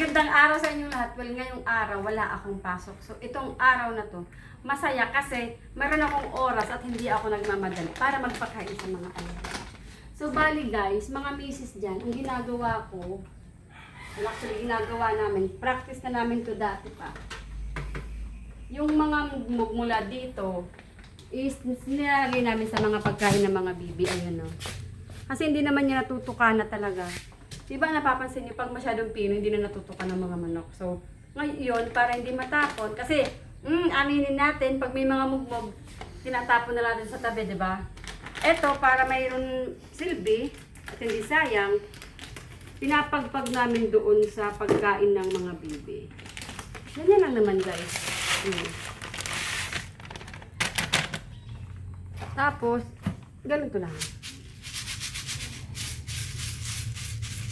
Magandang araw sa inyong lahat. Well, ngayong araw, wala akong pasok. So, itong araw na to, masaya kasi meron akong oras at hindi ako nagmamadali para magpakain sa mga anak. So, bali guys, mga misis dyan, ang ginagawa ko, well, actually, ginagawa namin, practice na namin to dati pa. Yung mga mugmug mula dito, is nilalagay namin sa mga pagkain ng mga bibi. Ayun o. Kasi hindi naman niya natutukan na talaga. Di ba napapansin niyo, pag masyadong pino, hindi na natutukan ng mga manok. So, ngayon, para hindi matapon, kasi, mm, aminin natin, pag may mga mugmog, tinatapon na natin sa tabi, di ba? Ito, para mayroon silbi, at hindi sayang, pinapagpag namin doon sa pagkain ng mga bibi. Ganyan lang naman, guys. Mm. Tapos, ganito lang.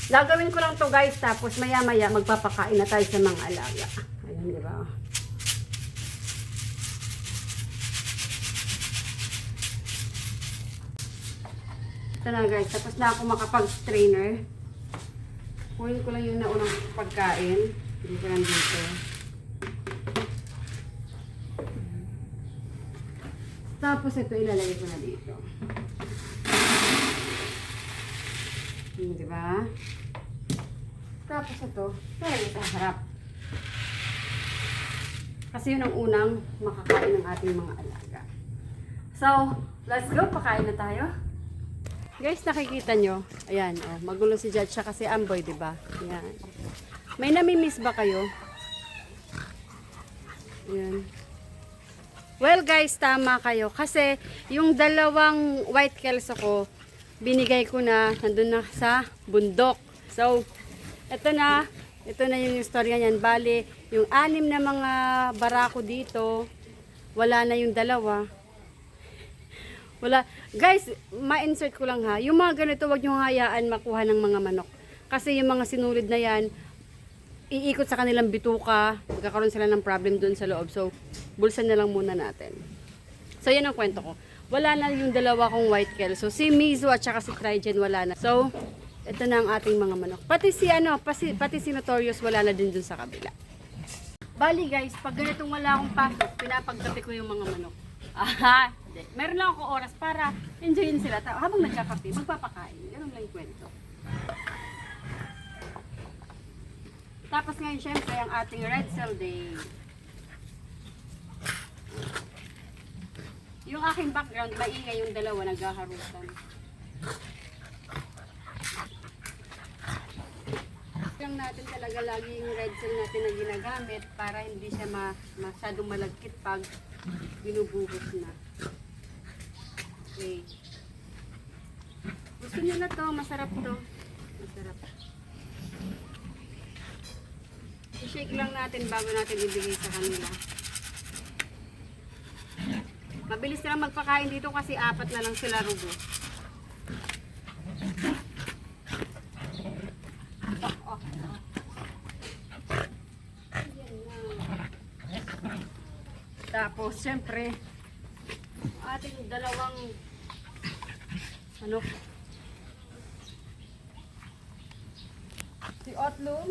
Gagawin ko lang to guys, tapos maya maya magpapakain na tayo sa mga alaga. Ayun, di ba? Ito na guys, tapos na ako makapag-trainer. Kunin ko lang yung naunang pagkain. Hindi ko lang dito. Tapos ito ilalagay ko na dito. Hmm, di ba? Tapos ito, lalagay sa harap. Kasi yun ang unang makakain ng ating mga alaga. So, let's go. Pakain na tayo. Guys, nakikita nyo. Ayan, oh, magulo si Judge siya kasi amboy, di ba? Ayan. May namimiss ba kayo? Ayan. Well guys, tama kayo. Kasi yung dalawang white kelso ko, binigay ko na nandun na sa bundok. So, ito na. Ito na yung istorya niyan. Bali, yung anim na mga barako dito, wala na yung dalawa. Wala. Guys, ma-insert ko lang ha. Yung mga ganito, wag nyo hayaan makuha ng mga manok. Kasi yung mga sinulid na yan, iikot sa kanilang bituka, magkakaroon sila ng problem doon sa loob. So, bulsan na lang muna natin. So, yan ang kwento ko. Wala na yung dalawa kong white kelso. Si Mizu at saka si Trigen wala na. So, ito na ang ating mga manok. Pati si ano, pati, pati si Notorious wala na din dun sa kabila. Bali guys, pag ganitong wala akong pasok, pinapagkape ko yung mga manok. Aha, hindi. Meron lang ako oras para enjoyin sila. Habang nagkakape, magpapakain. Ganun lang yung kwento. Tapos ngayon, syempre, ang ating red cell day. Yung aking background, maingay yung dalawa naghaharutan. Lang natin talaga lagi yung red cell natin na ginagamit para hindi siya ma masyadong malagkit pag binubuhos na. Okay. Gusto niyo na to, masarap to. Masarap. I-shake lang natin bago natin ibigay sa kanila. Mabilis na lang magpakain dito kasi apat na lang sila rugo. Tapos, syempre, ating dalawang ano? Si Otlum.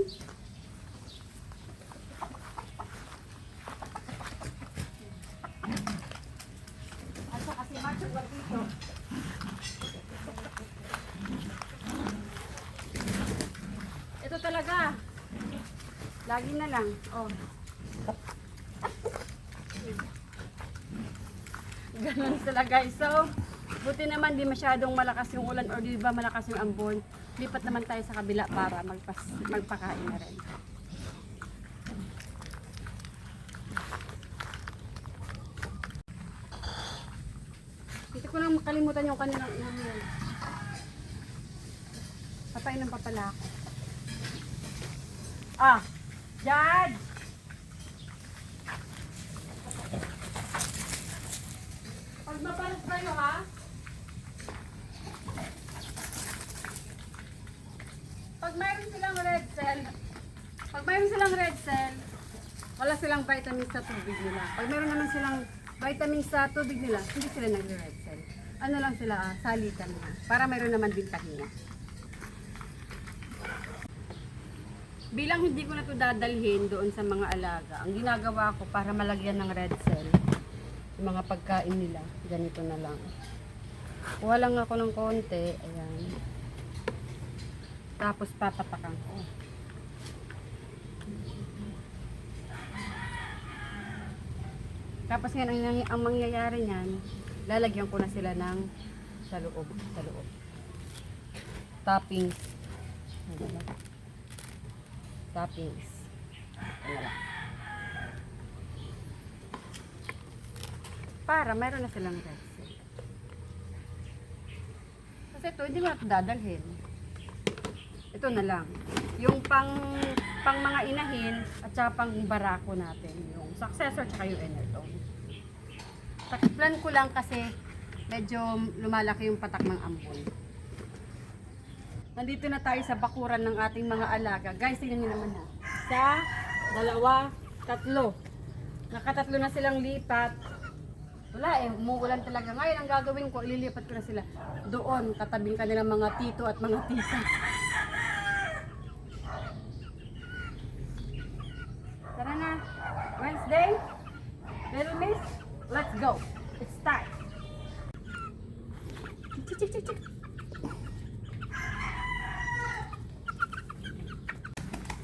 At saka si Macho Guardito ito talaga. Lagi na lang. Oh Ganun guys. So, buti naman di masyadong malakas yung ulan or di ba malakas yung ambon. Lipat naman tayo sa kabila para magpas, magpakain na rin. Hindi ko lang makalimutan yung kanilang inahin. Papainom pa pala ako. Ah! Jad! Pag mapalit kayo ha? Pag mayroon silang red cell, pag mayroon silang red cell, wala silang vitamins sa tubig nila. Pag mayroon naman silang vitamins sa tubig nila, hindi sila nagre-red cell. Ano lang sila, ah, salitan lang. Para mayroon naman din tahinga. bilang hindi ko na to dadalhin doon sa mga alaga, ang ginagawa ko para malagyan ng red cell, yung mga pagkain nila, ganito na lang. Kuha lang ako ng konti, ayan. Tapos papatakan ko. Tapos nga, ang, ang mangyayari niyan, lalagyan ko na sila ng sa loob, sa loob. Toppings. Toppings. Ano lang. Para mayroon na silang cell. Kasi ito, hindi mo na ito dadalhin. Ito na lang. Yung pang pang mga inahin at saka pang barako natin. Yung successor at yung enertone. Plan ko lang kasi medyo lumalaki yung patak ng ambon. Nandito na tayo sa bakuran ng ating mga alaga. Guys, tingnan nyo naman ha. Sa, dalawa, tatlo. Nakatatlo na silang lipat. Wala eh, umuulan talaga. Ngayon, ang gagawin ko, ililipat ko na sila doon, katabing kanilang mga tito at mga tita. Tara na. Wednesday, Little Miss, let's go. It's time. Chik, chik, chik, chik.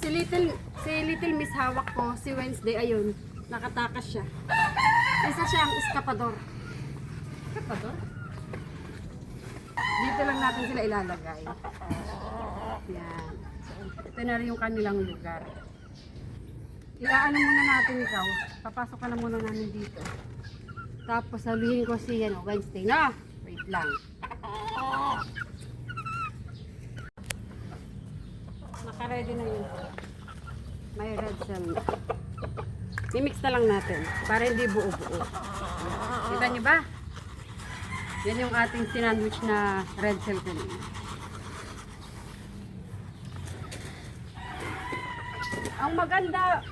Si Little, si Little Miss hawak ko, si Wednesday, ayun, nakatakas siya. Isa siyang eskapador. Eskapador? Dito lang natin sila ilalagay. Yan. Ito na rin yung kanilang lugar. Ilaano muna natin ikaw. Papasok ka na muna namin dito. Tapos sabihin ko si ano, Wednesday na. Wait lang. Naka-ready na yun. May red cell. I-mix na lang natin para hindi buo-buo. Kita niyo ba? Yan yung ating sinandwich na red cell kanina. Ang maganda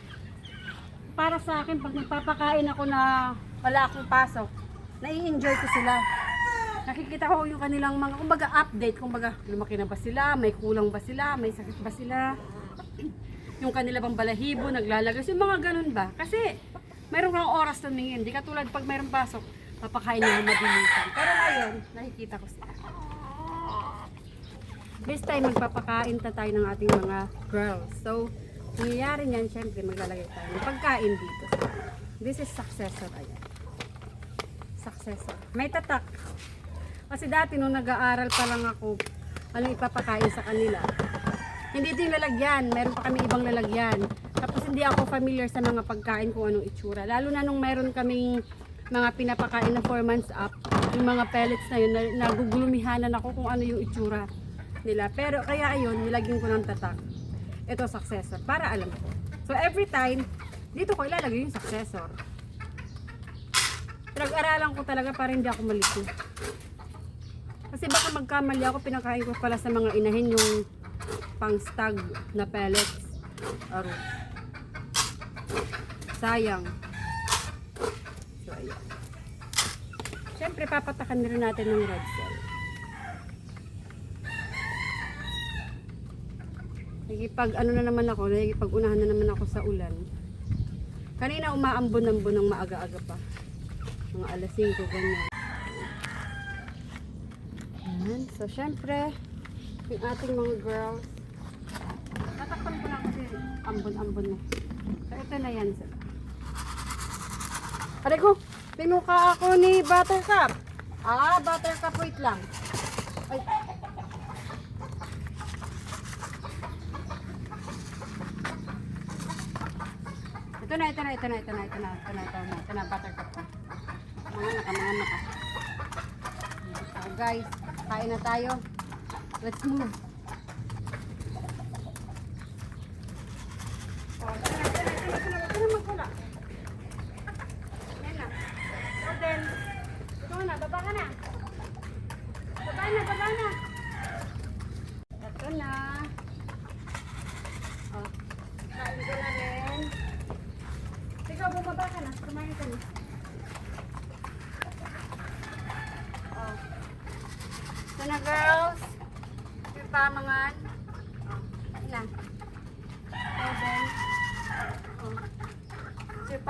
para sa akin pag nagpapakain ako na wala akong pasok, nai-enjoy ko sila. Nakikita ko yung kanilang mga, kumbaga update, kumbaga lumaki na ba sila, may kulang ba sila, may sakit ba sila, yung kanila bang balahibo, naglalagas, yung mga ganun ba? Kasi mayroon kang oras tumingin, di katulad pag mayroong pasok, papakain niya mabilisan. Pero ngayon, nakikita ko sila. This time, magpapakain na tayo ng ating mga girls. So, nangyayari niyan, syempre, maglalagay tayo ng pagkain dito. This is successor, ayan. Successor. May tatak. Kasi dati, nung nag-aaral pa lang ako, anong ipapakain sa kanila. Hindi ito yung lalagyan. Meron pa kami ibang lalagyan. Tapos hindi ako familiar sa mga pagkain kung anong itsura. Lalo na nung meron kaming mga pinapakain na 4 months up, yung mga pellets na yun, na- nagugulumihanan ako kung ano yung itsura nila. Pero kaya ayun, nilagyan ko ng tatak. Ito successor, para alam ko. So every time, dito ko ilalagay yung successor. Pinag-aralan ko talaga para hindi ako malito. Kasi baka magkamali ako, pinakain ko pala sa mga inahin yung pang stag na pellets. Aro. Sayang. So, ayan. Siyempre, papatakan na rin natin ng red cell. Nagipag, ano na naman ako, nagipag unahan na naman ako sa ulan. Kanina umaambon-ambon ng maaga-aga pa. Mga alas 5, ganyan. Ayan. So, syempre, yung ating mga girls, tatakpan ko lang kasi ambon-ambon na. So, ito na yan sila. Pare ko, tinuka ako ni Buttercup. Ah, Buttercup, wait lang. Ay. Ito na, ito na, ito na, ito na, ito na, ito na, ito na, ito na, Buttercup. Mga naka, mga naka. So guys, kain na tayo. Let's move.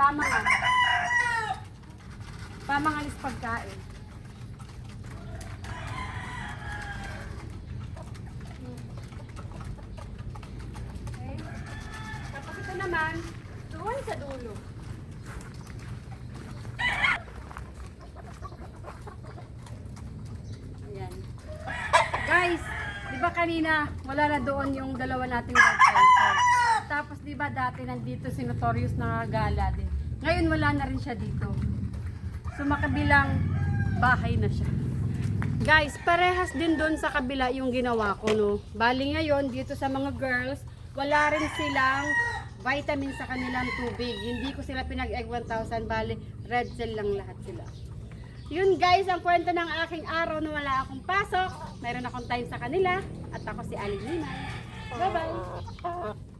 Si pamangan. Pamangan is pagkain. Okay. Tapos ito naman, doon sa dulo. Ayan. Guys, di ba kanina wala na doon yung dalawa nating pencil. Tapos di ba dati nandito si Notorious na gala din. Ngayon wala na rin siya dito. So makabilang bahay na siya. Guys, parehas din doon sa kabila yung ginawa ko, no. Bali ngayon, dito sa mga girls, wala rin silang vitamin sa kanilang tubig. Hindi ko sila pinag-egg 1,000, bali red cell lang lahat sila. Yun guys, ang kwento ng aking araw na wala akong pasok. Mayroon akong time sa kanila. At ako si Aling Ninay. Bye-bye!